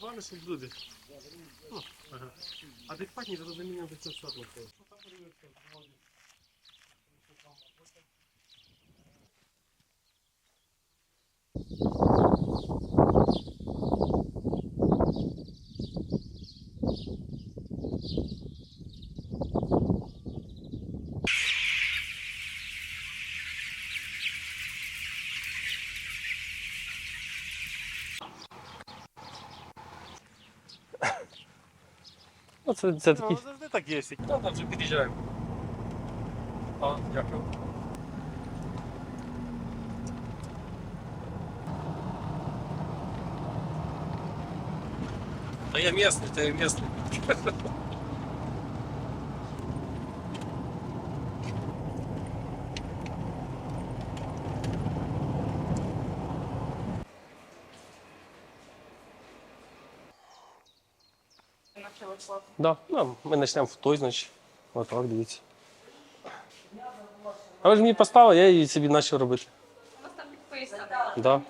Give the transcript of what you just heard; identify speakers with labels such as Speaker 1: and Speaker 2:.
Speaker 1: Wane są dudy.
Speaker 2: O, aha. Adekwatnie
Speaker 1: do rozumienia występstwa. No co, co no, taki... No,
Speaker 2: zawsze tak jest.
Speaker 1: No znaczy, dobrze, widziałem. O, dziękuję. Но я местный, ты местный. Да, да, мы начнем в той значит, вот так дивіться. А вы ж мне поставили, я її собі почав робити. Да.